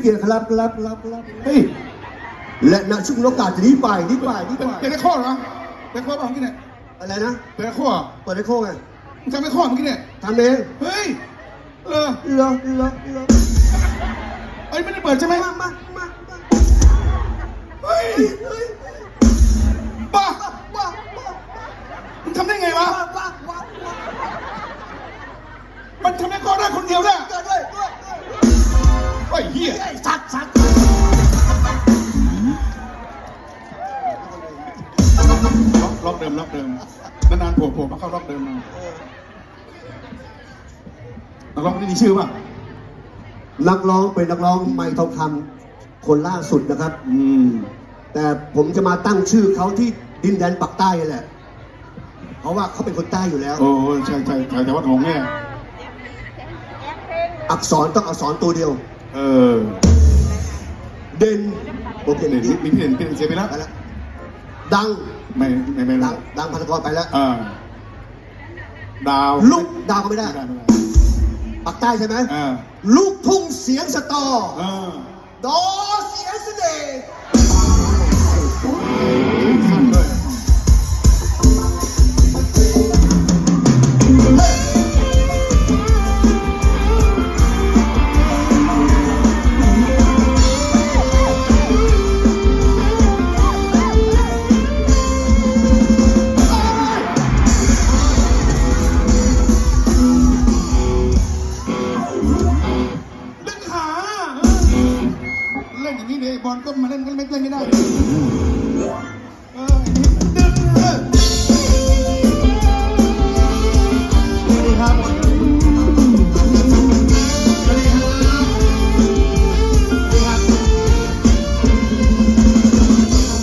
เกียรติครับครับครับครับเฮ้ยและณช่วงโอกาสนี้ไปนี้ไปนี้เป็นไปเป็นไอ้ข้อเหรอเป็นข้อเปล่าเมื่อกี้เนี่ยอะไรนะเป็นไอ้ข้อเปิดไอโค้งไงมึงจำไม่ข้อเมื่อกี้เนี่ยทำเองเฮ้ยเออเหรอเหรอเหรอเอ้ยไม่ได้เปิดใช่ไหมมามามามาเฮ้ยเฮ้ยบ้าว้าวว้าวมึงทำได้ไงวะว้าวว้าวว้าวว้าวมันทำให้ข้อได้คนเดียวได้เกิดด้วยด้วยไอ้ยเหี้ยไอ้สัตว์สัตว์ล็อกล็อกเดิมล็อกเดิมนานๆโผล่โผล่มาเข้าล็อกเดิมมานักร้องคนนี้มีชื่อป่ะนักร้องเป็นนักร้องไม่ทองคำคนล่าสุดนะครับ อืม แต่ผมจะมาตั้งชื่อเขาที่ดินแดนปักใต้นี่แหละ เพราะว่าเขาเป็นคนใต้อยู่แล้ว โอ้ใช่ใช่ใช่แต่ว่าของแง่อักษรต้องอักษรตัวเดียว เออ เด่นโอเคเด่นดีมีพี่เด่นพี่เด่นเสียไปแล้วไปแล้วดังไม่ไม่ไม่ดัแล้งวดังพันธกรไปแล้วอ่าดาวลูกดาวก็ไม่ได้ไม่ได้ไม่ได้ปักใต้ใช่ไหมอ่าลูกทุ่งเสียงสตออ่าดอเสียงเสน่ห์ เล่นอย่างนี้เนี่ยบอลก็มาเล่นก็ไม่เล่นไม่ได้ เออดึงเออสวัสดีครับสวัสดีครับสวัสดีครับ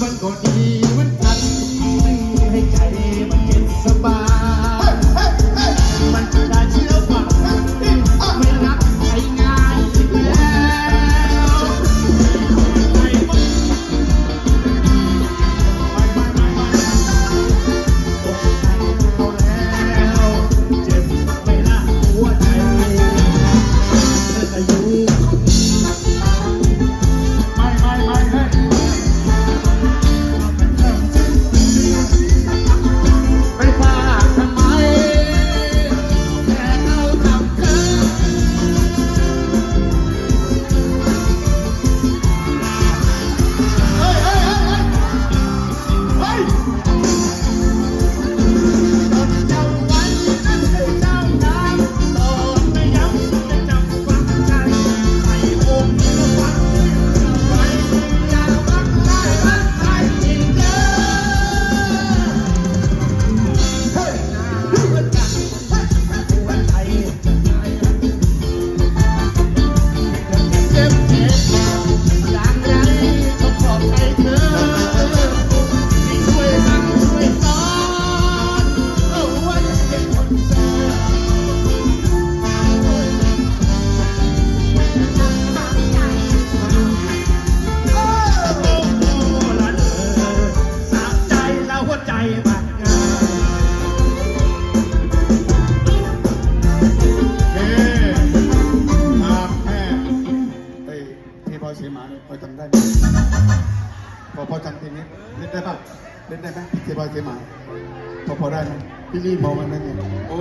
มันก็ดีเหมือนกัน พอจำได้ไหมพอพอจำเพลงนี้เล่นได้ป่ะเล่นได้ไหมพี่พลอยเจ๊หมาพอพอได้ไหมพี่รีบพอมันได้ไหมโอ้